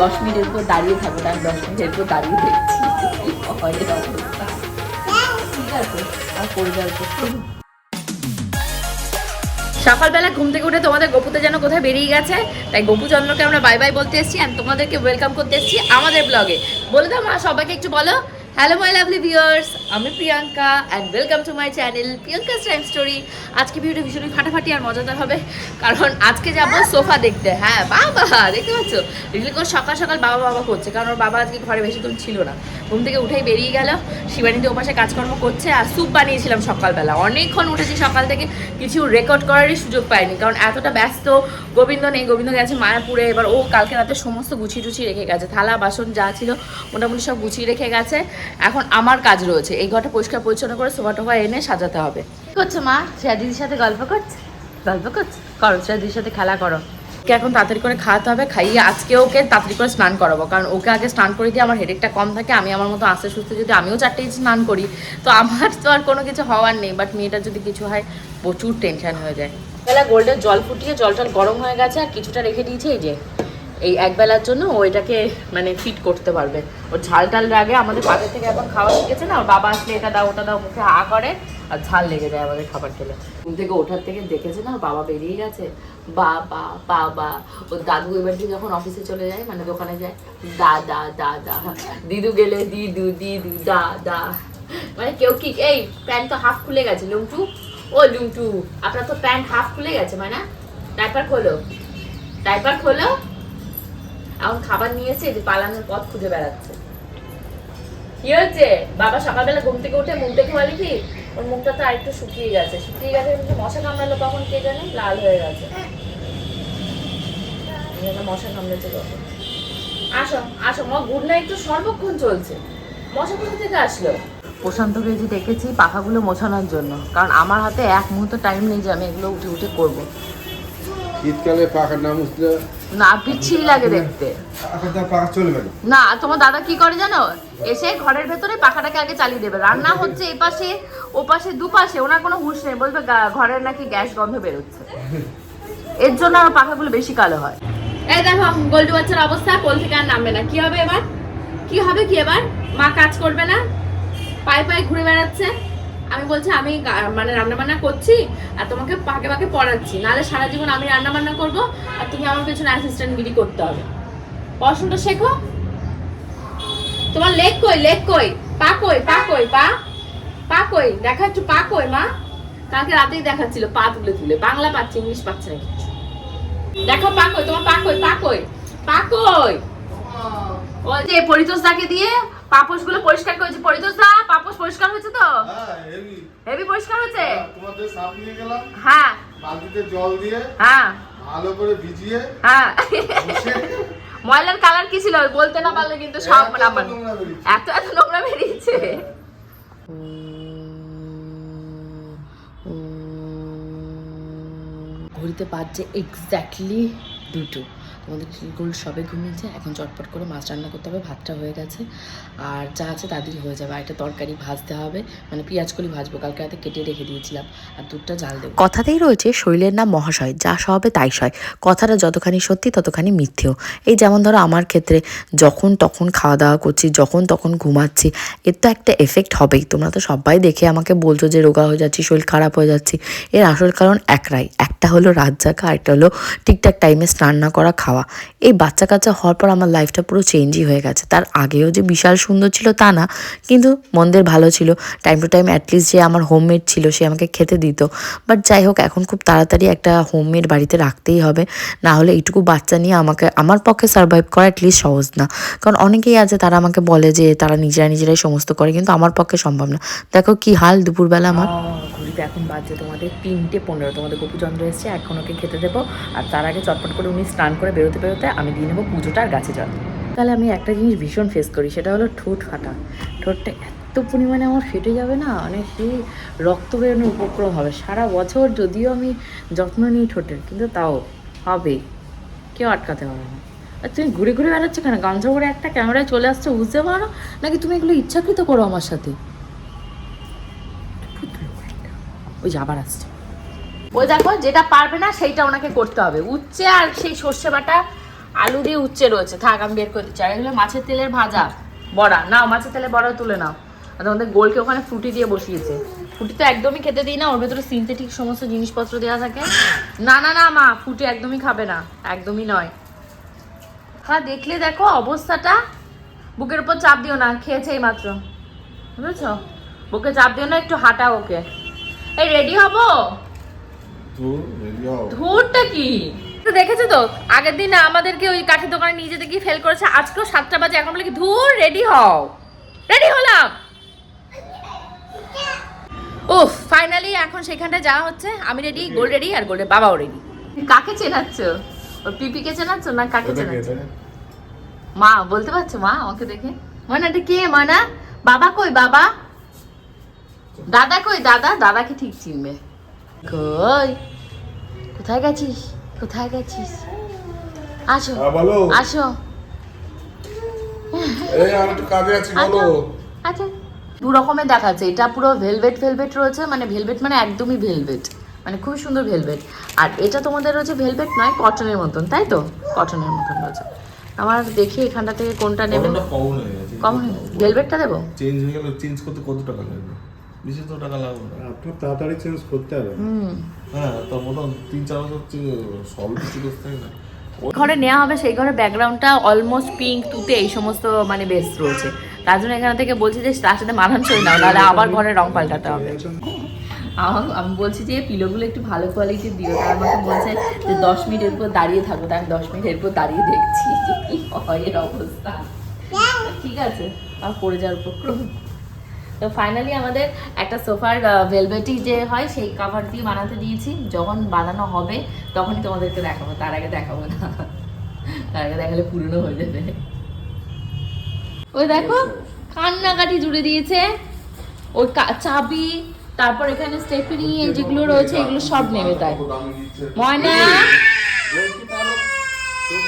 দশ মিনিটের উপর দাঁড়িয়ে থাকো দশ মিনিটের উপর দাঁড়িয়ে ঠিক আছে, আর সকালবেলা ঘুম থেকে উঠে তোমাদের গপুতে যেন কোথায় বেরিয়ে গেছে, তাই গপু চন্দ্রকে আমরা বাই বাই বলতে এসেছি তোমাদেরকে ওয়েলকাম করতে এসেছি আমাদের ব্লগে বলে দাও মা, সবাইকে একটু বলো। হ্যালো মাই লাভলি ভিউয়ার্স আমি Priyanka and welcome to my channel Priyanka's time story আজকে ভিডিওটা ভীষণই ফাটাফাটি আর মজাদার হবে, কারণ আজকে যাব সোফা দেখতে। হ্যাঁ বাবা, দেখতে পাচ্ছ? রিলি করে সকাল সকাল বাবা বাবা করছে, কারণ ওর বাবা আজকে ঘরে বেশিক্ষণ ছিল না। ঘুম থেকে উঠেই বেরিয়ে গেল, শিবানীতে ওপাশে কাজকর্ম করছে আর স্যুপ বানিয়েছিলাম সকালবেলা। অনেকক্ষণ উঠেছি সকাল থেকে, কিছু রেকর্ড করারই সুযোগ পাইনি, কারণ এতটা ব্যস্ত, গোবিন্দ নেই, গোবিন্দ গেছে মায়াপুরে, এবার ও কালকে রাতে সমস্ত গুছিয়ে টুছিয়ে রেখে গেছে, থালা, বাসন যা ছিল মোটামুটি সব গুছিয়ে রেখে গেছে। এখন আমার কাজ রয়েছে। এই ঘরটা পরিষ্কার পরিচ্ছন্ন করে সোফা টোফা এনে সাজাতে হবে। কি করছ মা? শ্রেয়া দিদির সাথে গল্প করছে? গল্প করছে? করো শ্রেয়া দিদির সাথে খেলা করো। ওকে এখন তাড়াতাড়ি করে খাওয়াতে হবে খাইয়ে আজকে ওকে তাড়াতাড়ি করে স্নান করাবো। কারণ ওকে আগে স্নান করে দিয়ে আমার হেডেকটা কম থাকে আমি আমার মতো আস্তে সুস্থে যদি আমিও চারটে স্নান করি তো আমার তো আর কোনো কিছু হওয়ার নেই। বাট মেয়েটার যদি কিছু হয় প্রচুর টেনশন হয়ে যায়। বেলা গোল্ডের জল ফুটিয়ে জলটা গরম হয়ে গেছে আর কিছুটা রেখে দিয়েছে এই যে। এই একবেলার জন্য ও এটাকে মানে ফিট করতে পারবে। ওর ঝাল টাল লাগে আমাদের পাতে থেকে এখন খাওয়া শিখেছে না, ওর বাবা আসলে এটা দাও, ওটা দাও, মুখে আ করে আর ঝাল লেগে যায় আমাদের খাবার খেলে। ঘুম থেকে ওঠার থেকে দেখেছে না বাবা বেরিয়ে গেছে। বাবা বাবা, ওর দাদু এবার দিন যখন অফিসে চলে যায় মানে দোকানে যায় দাদা দাদা দিদু গেলে দিদু দিদু, দা দা। মানে কেউ কি, এই প্যান্ট তো হাফ খুলে গেছে লুমটু ও লুমটু আপনার তো প্যান্ট হাফ খুলে গেছে মানে। ডাইপার খোলো। ডাইপার খোলো এখন খাবার নিয়েছে যে পালানোর পথ খুঁজে বেড়াচ্ছে। কি হচ্ছে বাবা সকালবেলা ঘুম থেকে উঠে মুখ দেখে বলে কি ওর মুখটা তো আরেকটু শুকিয়ে গেছে। শুকিয়ে গেছে কিন্তু মশা কামড়ালো তখন কে জানে? লাল হয়ে গেছে। মশা কামড়েছে আসো আসো মা গুড নাইট তো সর্বক্ষণ চলছে। মশা কোথা থেকে আসলো? প্রশান্তকে যে ডেকেছি পাখাগুলো মোছানোর জন্য। কারণ আমার হাতে এক মুহূর্ত টাইম নেই যে আমি এগুলো উঠে উঠে করব। শীতকালে পাখার নাম উঠলে না বিচ্ছিরি লাগে দেখতে। না, তোমার দাদা কি করে জানো? এসে ঘরের ভেতরে পাখাটাকে আগে চালিয়ে দেবে। রান্না হচ্ছে এ পাশে ও পাশে দুপাশে, ওনার কোনো হুঁশ নেই। বলবে ঘরের নাকি গ্যাস গন্ধ বেরোচ্ছে। এর জন্য আমার পাখাগুলো বেশি কালো হয়। এই দেখো, গোল্ডু বাচ্চার অবস্থা, কোল থেকে আর নামবে না। কি হবে এবার? কি হবে কি এবার? মা কাজ করবে না? পায়ে পায়ে ঘুরে বেড়াচ্ছে। আমি বলছি আমি মানে রান্না বান্না করছি আর তোমাকে পাকে পাকে পড়াচ্ছি। নাহলে সারা জীবন আমি রান্না বান্না করব আর তুমি আমার পেছনে অ্যাসিস্ট্যান্ট গিরি করতে হবে। পড়াশোনাটা শেখো। তোমার লেগ কই লেগ কই? পা কই পা কই পা? পা কই? দেখা একটু পা কই মা? কালকে রাতেই দেখাচ্ছিল পা তুলে তুলে। বাংলা পাচ্ছে ইংলিশ পাচ্ছে না কিছু। দেখো পা কই তোমার পা কই পা কই পা কই। ও। যে পরিতোষ দাকে দিয়ে পাপোশগুলো পরিষ্কার করেছে। পরিতোষ দা পাপোশ পরিষ্কার হয়েছে তো হেভি পরিষ্কার হয়েছে তোমাদের সাপ নিয়ে গেলাম হ্যাঁ। বালতিতে জল দিয়ে হ্যাঁ। ভালো করে ভিজিয়ে হ্যাঁ। ময়লার কালার কি ছিল? বলতে না পারলে কিন্তু সব এত নাম্বার এত এত নোংরা বেরিয়েছে। ঘড়িতে বাজছে এক্স্যাক্টলি দুটো। তোমাদের চিলগুলো সবে ঘুমিয়েছে, এখন চটপট করে মাছ রান্না করতে হবে, ভাতটা হয়ে গেছে। আর যা আছে তাদেরই হয়ে যাবে। আর একটা তরকারি ভাজতে হবে মানে পেঁয়াজ কলি ভাজবো, কালকে রাতে কেটে রেখে দিয়েছিলাম, আর দুধটা জাল দেবো। কথাতেই রয়েছে শৈলের নাম মহাশয়, যা সবে তাই সয়। কথাটা যতখানি সত্যি, ততখানি মিথ্যেও। এই যেমন ধরো আমার ক্ষেত্রে, যখন তখন খাওয়া দাওয়া করছি, যখন তখন ঘুমাচ্ছি, এর তো একটা এফেক্ট হবেই। তোমরা তো সবাই দেখে আমাকে বলছো যে রোগা হয়ে যাচ্ছি, শরীর খারাপ হয়ে যাচ্ছি। এর আসল কারণ একরাই একটা হলো রাত জাগা আরেকটা হলো ঠিকঠাক টাইমে স্নান না করা, খাওয়া এই বাচ্চা কাচ্চা হওয়ার পর আমার লাইফটা পুরো চেঞ্জই হয়ে গেছে। তার আগেও যে বিশাল সুন্দর ছিল তা না, কিন্তু মন্দের ভালো ছিল। টাইম টু টাইম অ্যাটলিস্ট যে আমার হোমমেড ছিল, সে আমাকে খেতে দিত। বাট যাই হোক, এখন খুব তাড়াতাড়ি একটা হোমমেড বাড়িতে রাখতেই হবে। না হলে এইটুকু বাচ্চা নিয়ে আমাকে, আমার পক্ষে সার্ভাইভ করা অ্যাটলিস্ট সহজ না। কারণ অনেকেই আছে, তারা আমাকে বলে যে তারা নিজেরা নিজেরাই সমস্ত করে, কিন্তু আমার পক্ষে সম্ভব না। দেখো কি হাল দুপুরবেলা আমার। ঘড়িতে এখন বাজছে তোমাদের তিনটে পনেরো। তোমাদের গোপুচন্দ্র এসছে, এখন ওকে খেতে দেবো। আর তার আগে চটপট করে উনি স্নান করে বেরোতে বেরোতে আমি দিয়ে নেব পুজোটা গাছে জল। তাহলে আমি একটা জিনিস ভীষণ ফেস করি, সেটা হলো ঠোঁট ফাটা। ঠোঁটটা এত পরিমাণে আমার ফেটে যাবে না মানে সেই রক্ত বেরোনোর উপক্রম হবে। সারা বছর যদিও আমি যত্ন নিই ঠোঁটের, কিন্তু তাও হবে। কেউ আটকাতে পারে না। আর তুমি ঘুরে ঘুরে বেড়াচ্ছো কেন? গামছা করে একটা ক্যামেরায় চলে আসছো, বুঝতে পারো? নাকি তুমি এগুলো ইচ্ছাকৃত করো আমার সাথে? ওই আবার আসছে। ওই দেখো, যেটা পারবে না, সেইটা ওনাকে করতে হবে। উচ্ছে আর সেই সর্ষে বাটা, আলু দিয়ে উচ্ছে রয়েছে। থাক, আমি বের করে দিচ্ছি। আর এগুলো মাছের তেলের ভাজা, বড়া। নাও, মাছের তেলের বড়া তুলে নাও। আর তোমাদের গোলকে ওখানে ফুটি দিয়ে বসিয়েছে। ফুটি তো একদমই খেতে দিই না, ওর ভেতরে সিনথেটিক সমস্ত জিনিসপত্র দেওয়া থাকে। না না না, মা, ফুটি একদমই খাবে না। একদমই নয়। হ্যাঁ দেখলে দেখো অবস্থাটা। বুকের উপর চাপ দিও না, খেয়েছে এই মাত্র। বুঝেছ? বুকে চাপ দিও না, একটু হাঁটা ওকে। এই রেডি হব। ধুরটা কি? তো দেখেছ তো আগের দিন আমাদেরকে ওই কাঠের দোকানে নিয়ে যেতে গিয়ে ফেল করেছে আজকেও সাতটা বাজে এখন বলে কি ধুর রেডি হও। রেডি হলাম। উফ ফাইনালি এখন সেখানটা যাওয়া হচ্ছে আমি রেডি গোল রেডি আর গোল্ডের বাবাও রেডি কাকে চেনাচ্ছ? ওর পিপিকে চেনাচ্ছ না কাকে চেনাচ্ছ? মা বলতে পারছ মা আমাকে দেখে? মনা এটা কে? মানা বাবা কই বাবা? দাদা কই? দাদা? দাদাকে ঠিক চিনবে। কই? কোথায় গেছিস? কোথায় গেছিস? আসো হ্যাঁ, বলো। আসো। এই আমি একটু কাজে আছি বলো। আচ্ছা। দু রকমের দেখাচ্ছে এটা পুরো ভেলভেট ভেলভেট রয়েছে মানে ভেলভেট মানে একদমই ভেলভেট মানে খুব সুন্দর ভেলভেট আর এটা তোমাদের রয়েছে ভেলভেট নয় কটনের মতন তাই তো? কটনের মতন রয়েছে। আমার দেখি এখানটা থেকে কোনটা নেবে। কমন ভেলভেটটা দেবো? চেঞ্জ হয়ে গেলে চেঞ্জ করতে কত টাকা লাগবে? বেশি তো টাকা লাগবে না। আপনার তাড়াতাড়ি চেঞ্জ করতে হবে। হ্যাঁ তো মোটামুটি তিন চার বছর সব কিছু করতে হয় না। ঘরে নেওয়া হবে সেই ঘরের ব্যাকগ্রাউন্ডটা অলমোস্ট পিঙ্ক তুতে এই সমস্ত মানে বেস রয়েছে। তার জন্য এখান থেকে বলছি যে তার সাথে মানানসই নাও নাহলে আবার ঘরে রং পাল্টাতে হবে। আমার- আমি বলছি যে পিলোগুলো একটু ভালো কোয়ালিটির দিও তার আমাকে বলছে যে দশ মিনিট এরপর দাঁড়িয়ে থাকো তাই আমি দশ মিনিট এরপর দাঁড়িয়ে দেখছি কি হয় এর অবস্থা। ঠিক আছে আর পড়ে যাওয়ার উপক্রম। তো ফাইনালি আমাদের একটা সোফার ভেলভেটি যে হয়, সেই কাভার দিয়ে বানাতে দিয়েছি। যখন বানানো হবে, তখনই তোমাদেরকে দেখাবো। তার আগে দেখাবো না। তার আগে দেখালে পুরনো হয়ে যাবে। ওই দেখো, কান্নাকাটি জুড়ে দিয়েছে। ওই চাবি, তারপর এখানে স্টেফেনি যেগুলো রয়েছে, এগুলো সব নেবে তাই। ময়না!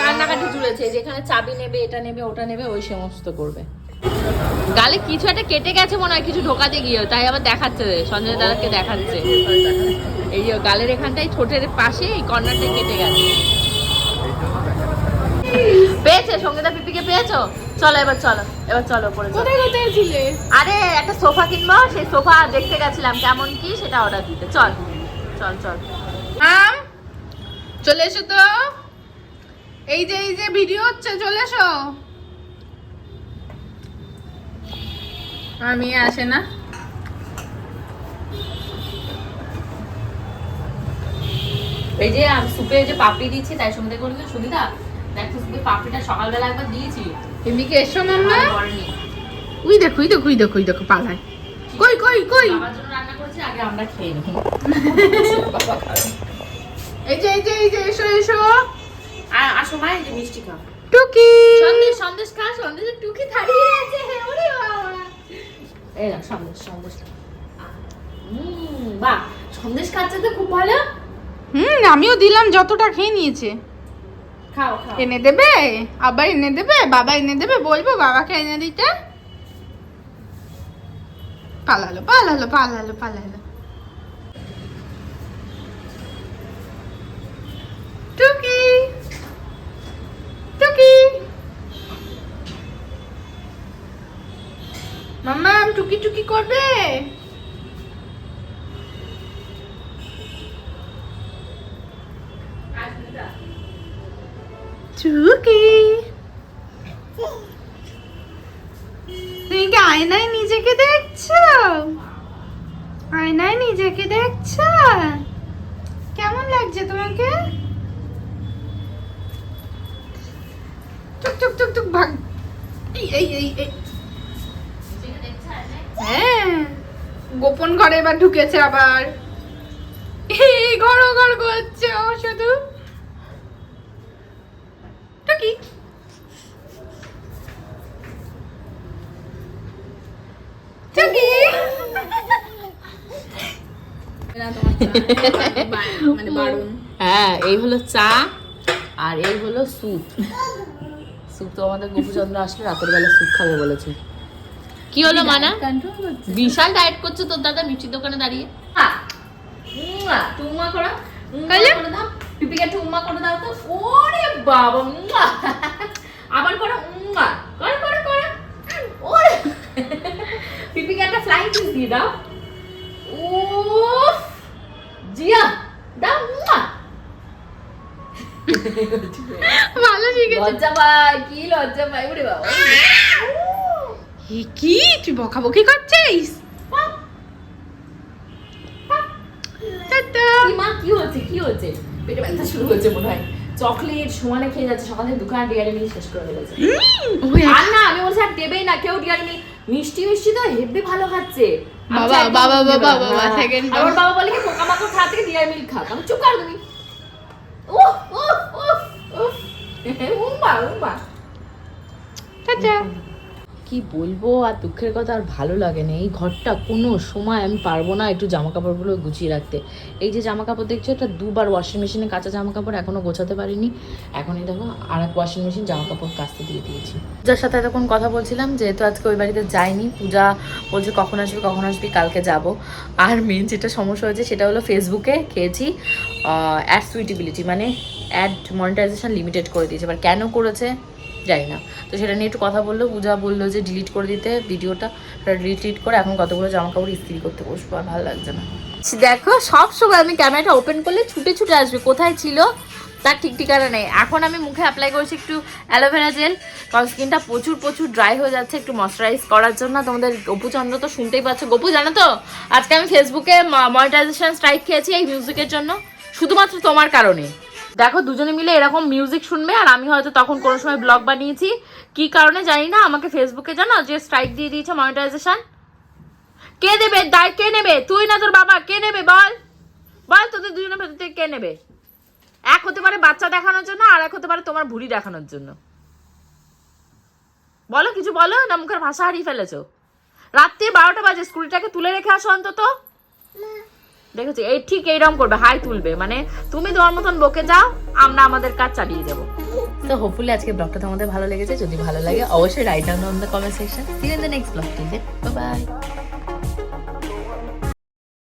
কান্নাকাটি জুড়েছে। যেখানে চাবি নেবে, এটা নেবে, ওটা নেবে, ওই সমস্ত করবে। গালে কিছু একটা কেটে গেছে মনে হয় কিছু ঢোকাতে গিয়ে তাই আবার দেখাচ্ছে সঞ্জয় দাদাকে দেখাচ্ছে। এই যে গালের এখানটাই ঠোঁটের পাশে এই কর্নারটা কেটে গেছে। পেয়েছে? সঙ্গীতা পিপিকে পেয়েছ? চলো এবার চলো এবার চলো পরে কোথায় কোথায় ছিলে? আরে একটা সোফা কিনবো সেই সোফা দেখতে গেছিলাম কেমন কি সেটা অর্ডার দিতে। চল চল চল। আম চলে এসো তো। এই যে এই যে ভিডিও হচ্ছে চলে এসো। আমি আসে না। এই যে সুপে যে পাপড়ি দিচ্ছি তাই সঙ্গে করবে সুবিধা? দেখো সুপে পাপড়িটা সকালবেলা একবার দিয়েছি। এদিকে এসো মাম্মা? উই দেখো উই দেখো উই দেখো উই দেখো পালায়। কই কই কই? বাবার জন্য রান্না করেছি আগে আমরা খেয়ে নিই। এই যে এই যে এই যে এসো এসো। আসো মা এই যে মিষ্টি খাও। টুকি। সন্দেশ সন্দেশ খা সন্দেশের টুকি দাঁড়িয়ে আছে ওরে বাবা। এই সন্দেশ সন্দেশ বাহ সন্দেশ খাচ্ছে তো খুব ভালো হুম আমিও দিলাম যতটা খেয়ে নিয়েছে। খাও খাও। এনে দেবে? আবার এনে দেবে? বাবা এনে দেবে? বলব বাবাকে এনে দিতে? পালালো পালালো পালালো পালালো। টুকি! টুকি! মাম্মা টুকি টুকি করবে? টুকি। তুমি কি আয়নায় নিজেকে দেখছ? আয়নায় নিজেকে দেখছ? কেমন লাগছে তোমাকে? টুক টুক টুক টুক, ভাগ। এই এই এই এই হ্যাঁ গোপন ঘরে এবার ঢুকেছে আবার। ঘর ঘর করছে ও শুধু। হ্যাঁ এই হলো চা আর এই হলো স্যুপ। স্যুপ তো আমাদের গোপুচন্দ্র আসলে রাতের বেলা স্যুপ খাবে বলেছে। কি হলো মানা? বিশাল ডায়েট করছে তোর দাদা মিষ্টির দোকানে দাঁড়িয়ে। করা একটু করে দাও। তো। ওরে বাবা উম্মা। আবার করো উম্মা। করো করো করো। ওরে। পিপিকে একটা ফ্লাইং কিস দিয়ে দাও। উফ। জিয়া দাও ভালো শিখেছে। লজ্জা কি লজ্জা পাই ওরে বাবা এ কি? তুই বকাবকি করছিস? মা কি হচ্ছে? কি হচ্ছে? পেটে ব্যথা শুরু হচ্ছে মনে হয় চকলেট সমানে খেয়ে যাচ্ছে। সকালে দোকান ডিয়ারি মিল্ক শেষ করে ফেলেছে। আর না আমি বলছি আর দেবেই না কেউ ডিয়ারি মিল্ক মিষ্টি মিষ্টি তো হেব্বি ভালো খাচ্ছে। বাবা, বাবা, বাবা, বাবা, আর ওর বাবা। বলে কি পোকামাকড় খাওয়া থেকে ডিয়ারি মিল্ক খা আমি চুপ কর তুমি। উফ উম্মা উম্মা টাটা। কি বলব? আর দুঃখের কথা আর ভালো লাগে না। এই ঘরটা কোনো সময় আমি পারব না একটু জামা কাপড়গুলো গুছিয়ে রাখতে। এই যে জামা কাপড় দেখছ, এটা দুবার ওয়াশিং মেশিনে কাঁচা জামা কাপড় এখনও গোছাতে পারিনি। এখনই দেখো আর এক ওয়াশিং মেশিন জামা কাপড় কাচতে দিয়ে দিয়েছি। পূজার সাথে এতক্ষণ কথা বলছিলাম, যেহেতু আজকে ওই বাড়িতে যাইনি, পূজা বলছে কখন আসবি কখন আসবি, কালকে যাব। আর মেন যেটা সমস্যা হয়েছে, সেটা হলো ফেসবুকে খেয়েছি অ্যাড সুইটেবিলিটি মানে অ্যাড মনিটাইজেশন লিমিটেড করে দিয়েছে। এবার কেন করেছে? জানি না। তো সেটা নিয়ে একটু কথা বলল, পূজা বলল যে ডিলিট করে দিতে ভিডিওটা ডিলিট করে এখন কতগুলো জামা কাপড় ইস্ত্রি করতে বসবো আর ভালো লাগছে না। দেখো, সব সময় আমি ক্যামেরাটা ওপেন করলে ছুটে ছুটে আসবে, কোথায় ছিল তার ঠিক ঠিকানা নেই। এখন আমি মুখে অ্যাপ্লাই করেছি একটু অ্যালোভেরা জেল কারণ স্কিনটা প্রচুর প্রচুর ড্রাই হয়ে যাচ্ছে একটু ময়শ্চারাইজ করার জন্য। তোমাদের গপুচন্দ্র তো শুনতেই পাচ্ছ। গপু, জানো তো, আজকে আমি ফেসবুকে মনিটাইজেশন স্ট্রাইক খেয়েছি এই মিউজিকের জন্য, শুধুমাত্র তোমার কারণে। দেখো, দুজনে মিলে এরকম মিউজিক শুনবে, আর আমি হয়তো তখন কোনো সময় ব্লগ বানিয়েছি। কি কারণে জানি না, আমাকে ফেসবুকে জানো, যে স্ট্রাইক দিয়ে দিয়েছে মনিটাইজেশন কে দেবে? দায় কে নেবে? তুই না তোর বাবা, কে নেবে বল? বল তোদের দুজনের ভেতর থেকে কে নেবে? এক হতে পারে বাচ্চা দেখানোর জন্য, আর এক হতে পারে তোমার ভুড়ি দেখানোর জন্য। বলো, কিছু বলো, না মুখের ভাষা হারিয়ে ফেলেছো? রাত্রি বারোটা বাজে, স্কুলটাকে তুলে রেখে আসো অন্তত। দেখেছি? এই ঠিক এইরকম করবে, হাই তুলবে। মানে তুমি তোমার মতন বকে যাও, আমরা আমাদের কাজ চালিয়ে যাব তো হোপফুলি আজকে ব্লগটা তোমাদের ভালো লেগেছে। যদি ভালো লাগে, অবশ্যই write down on the comment section see in the next blog bye bye